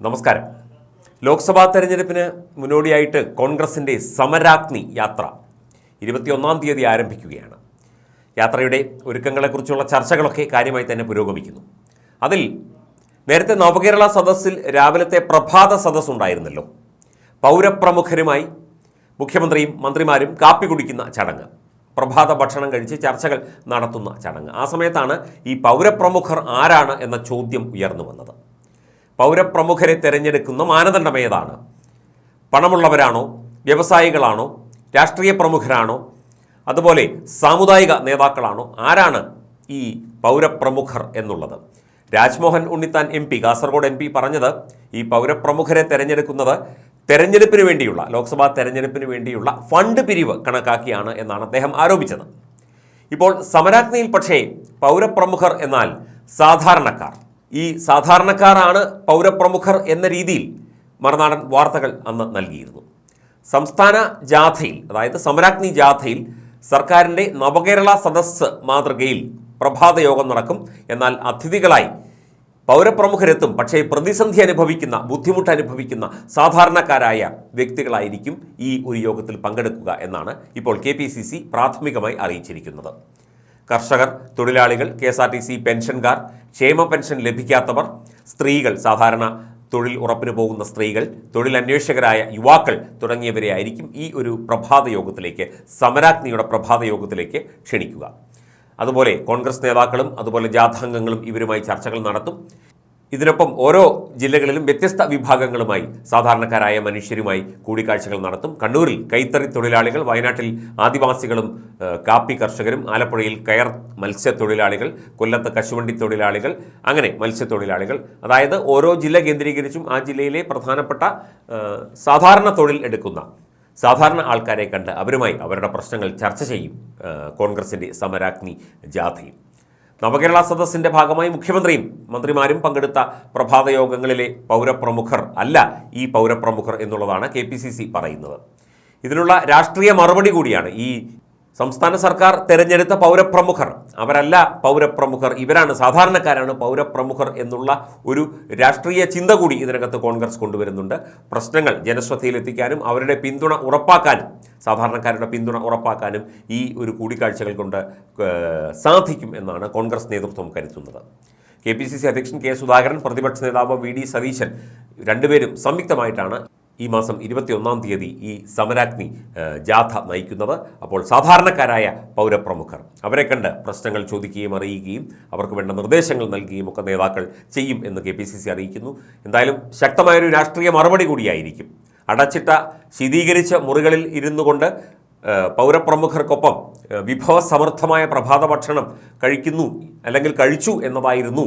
നമസ്കാരം. ലോക്സഭാ തെരഞ്ഞെടുപ്പിന് മുന്നോടിയായിട്ട് കോൺഗ്രസിന്റെ സമരാഗ്നി യാത്ര ഇരുപത്തിയൊന്നാം തീയതി ആരംഭിക്കുകയാണ്. യാത്രയുടെ ഒരുക്കങ്ങളെക്കുറിച്ചുള്ള ചർച്ചകളൊക്കെ കാര്യമായി തന്നെ പുരോഗമിക്കുന്നു. അതിൽ നേരത്തെ നവകേരള സദസ്സിൽ രാവിലത്തെ പ്രഭാത സദസ് ഉണ്ടായിരുന്നല്ലോ പൗരപ്രമുഖരുമായി മുഖ്യമന്ത്രിയും മന്ത്രിമാരും കാപ്പി കുടിക്കുന്ന ചടങ്ങ് പ്രഭാത ഭക്ഷണം കഴിച്ച് ചർച്ചകൾ നടത്തുന്ന ചടങ്ങ്. ആ സമയത്താണ് ഈ പൗരപ്രമുഖർ ആരാണ് എന്ന ചോദ്യം ഉയർന്നു വന്നത്. പൗരപ്രമുഖരെ തിരഞ്ഞെടുക്കുന്ന മാനദണ്ഡമേതാണ്? പണമുള്ളവരാണോ? വ്യവസായികളാണോ? രാഷ്ട്രീയ പ്രമുഖരാണോ? അതുപോലെ സാമുദായിക നേതാക്കളാണോ? ആരാണ് ഈ പൗരപ്രമുഖർ എന്നുള്ളത്? Rajmohan Unnithan M P Kasaragod M P പറഞ്ഞത് ഈ പൗരപ്രമുഖരെ തിരഞ്ഞെടുക്കുന്നത് തെരഞ്ഞെടുപ്പിന് വേണ്ടിയുള്ള ലോക്സഭാ തെരഞ്ഞെടുപ്പിന് വേണ്ടിയുള്ള ഫണ്ട് പിരിവ് കണക്കാക്കിയാണ് എന്നാണ് അദ്ദേഹം ആരോപിച്ചത്. ഇപ്പോൾ സമരാജ്ഞയിൽ പക്ഷേ പൗരപ്രമുഖർ എന്നാൽ സാധാരണക്കാർ. ഈ സാധാരണക്കാരാണ് പൗരപ്രമുഖർ എന്ന രീതിയിൽ മറുനാടൻ വാർത്തകൾ അന്ന് നൽകിയിരുന്നു. സംസ്ഥാന ജാഥയിൽ അതായത് സമരാഗ്നി ജാഥയിൽ സർക്കാരിന്റെ നവകേരള സദസ്സ് മാതൃകയിൽ പ്രഭാതയോഗം നടക്കും. എന്നാൽ അതിഥികളായി പൗരപ്രമുഖരെത്തും. പക്ഷേ പ്രതിസന്ധി അനുഭവിക്കുന്ന ബുദ്ധിമുട്ട് അനുഭവിക്കുന്ന സാധാരണക്കാരായ വ്യക്തികളായിരിക്കും ഈ ഒരു യോഗത്തിൽ പങ്കെടുക്കുക എന്നാണ് ഇപ്പോൾ കെ പ്രാഥമികമായി അറിയിച്ചിരിക്കുന്നത്. കർഷകർ തൊഴിലാളികൾ K S R T C പെൻഷൻകാർ ക്ഷേമ പെൻഷൻ ലഭിക്കാത്തവർ സ്ത്രീകൾ സാധാരണ തൊഴിൽ ഉറപ്പിന് പോകുന്ന സ്ത്രീകൾ തൊഴിലന്വേഷകരായ യുവാക്കൾ തുടങ്ങിയവരെ ആയിരിക്കും ഈ ഒരു പ്രഭാത യോഗത്തിലേക്ക് സമരാഗ്നിയുടെ പ്രഭാത യോഗത്തിലേക്ക് ക്ഷണിക്കുക. അതുപോലെ കോൺഗ്രസ് നേതാക്കളും അതുപോലെ ജാഥാംഗങ്ങളും ഇവരുമായി ചർച്ചകൾ നടത്തും. ഇതിനൊപ്പം ഓരോ ജില്ലകളിലും വ്യത്യസ്ത വിഭാഗങ്ങളുമായി സാധാരണക്കാരായ മനുഷ്യരുമായി കൂടിക്കാഴ്ചകൾ നടത്തും. കണ്ണൂരിൽ കൈത്തറി തൊഴിലാളികൾ വയനാട്ടിൽ ആദിവാസികളും കാപ്പി കർഷകരും ആലപ്പുഴയിൽ കയർ മത്സ്യത്തൊഴിലാളികൾ കൊല്ലത്ത് കശുവണ്ടി തൊഴിലാളികൾ അങ്ങനെ മത്സ്യത്തൊഴിലാളികൾ. അതായത് ഓരോ ജില്ല കേന്ദ്രീകരിച്ചും ആ ജില്ലയിലെ പ്രധാനപ്പെട്ട സാധാരണ തൊഴിൽ എടുക്കുന്ന സാധാരണ ആൾക്കാരെ കണ്ട് അവരുമായി അവരുടെ പ്രശ്നങ്ങൾ ചർച്ച ചെയ്യും കോൺഗ്രസിന്റെ സമരാഗ്നി ജാഥയിൽ. നവകേരള സദസ്സിന്റെ ഭാഗമായി മുഖ്യമന്ത്രിയും മന്ത്രിമാരും പങ്കെടുത്ത പ്രഭാത യോഗങ്ങളിലെ പൗരപ്രമുഖർ അല്ല ഈ പൗരപ്രമുഖർ എന്നുള്ളതാണ് കെ പറയുന്നത്. ഇതിനുള്ള രാഷ്ട്രീയ മറുപടി കൂടിയാണ് ഈ സംസ്ഥാന സർക്കാർ തെരഞ്ഞെടുത്ത പൗരപ്രമുഖർ. അവരല്ല പൗരപ്രമുഖർ. ഇവരാണ് സാധാരണക്കാരാണ് പൗരപ്രമുഖർ എന്നുള്ള ഒരു രാഷ്ട്രീയ ചിന്ത കൂടി ഇതിനകത്ത് കോൺഗ്രസ് കൊണ്ടുവരുന്നുണ്ട്. പ്രശ്നങ്ങൾ ജനശ്രദ്ധയിലെത്തിക്കാനും അവരുടെ പിന്തുണ ഉറപ്പാക്കാനും സാധാരണക്കാരുടെ പിന്തുണ ഉറപ്പാക്കാനും ഈ ഒരു കൂടിക്കാഴ്ചകൾ കൊണ്ട് സാധിക്കും എന്നാണ് കോൺഗ്രസ് നേതൃത്വം കരുതുന്നത്. കെ പി സി സി അധ്യക്ഷൻ കെ സുധാകരൻ പ്രതിപക്ഷ നേതാവ് വി ഡി സതീശൻ രണ്ടുപേരും സംയുക്തമായിട്ടാണ് ഈ മാസം ഇരുപത്തിയൊന്നാം തീയതി ഈ സമരാഗ്നി ജാഥ നയിക്കുന്നത്. അപ്പോൾ സാധാരണക്കാരായ പൗരപ്രമുഖർ അവരെ കണ്ട് പ്രശ്നങ്ങൾ ചോദിക്കുകയും അറിയുകയും അവർക്ക് വേണ്ട നിർദ്ദേശങ്ങൾ നൽകുകയും ഒക്കെ നേതാക്കൾ ചെയ്യും എന്ന് കെ അറിയിക്കുന്നു. എന്തായാലും ശക്തമായൊരു രാഷ്ട്രീയ മറുപടി കൂടിയായിരിക്കും. അടച്ചിട്ട ശീതീകരിച്ച മുറികളിൽ ഇരുന്നു കൊണ്ട് പൗരപ്രമുഖർക്കൊപ്പം വിഭവസമർത്ഥമായ പ്രഭാത ഭക്ഷണം കഴിക്കുന്നു അല്ലെങ്കിൽ കഴിച്ചു എന്നതായിരുന്നു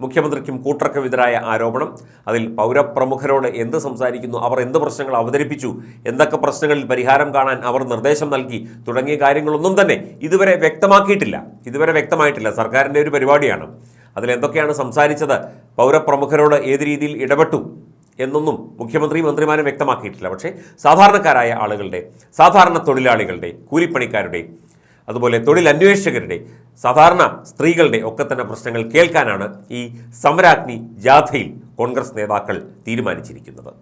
മുഖ്യമന്ത്രിക്കും കൂട്ടർക്കുമെതിരായ ആരോപണം. അതിൽ പൗരപ്രമുഖരോട് എന്ത് സംസാരിക്കുന്നു അവർ എന്ത് പ്രശ്നങ്ങൾ അവതരിപ്പിച്ചു എന്തൊക്കെ പ്രശ്നങ്ങളിൽ പരിഹാരം കാണാൻ അവർ നിർദ്ദേശം നൽകി തുടങ്ങിയ കാര്യങ്ങളൊന്നും തന്നെ ഇതുവരെ വ്യക്തമാക്കിയിട്ടില്ല. ഇതുവരെ വ്യക്തമായിട്ടില്ല. സർക്കാരിന്റെ ഒരു പരിപാടിയാണ്. അതിലെന്തൊക്കെയാണ് സംസാരിച്ചത് പൗരപ്രമുഖരോട് ഏത് രീതിയിൽ ഇടപെട്ടു എന്നൊന്നും മുഖ്യമന്ത്രി മന്ത്രിമാരും വ്യക്തമാക്കിയിട്ടില്ല. പക്ഷേ സാധാരണക്കാരായ ആളുകളുടെ സാധാരണ തൊഴിലാളികളുടെ കൂലിപ്പണിക്കാരുടെ അതുപോലെ തൊഴിലന്വേഷകരുടെ സാധാരണ സ്ത്രീകളുടെ ഒക്കെ തന്നെ പ്രശ്നങ്ങൾ കേൾക്കാനാണ് ഈ സമരാഗ്നി ജാഥയിൽ കോൺഗ്രസ് നേതാക്കൾ തീരുമാനിച്ചിരിക്കുന്നത്.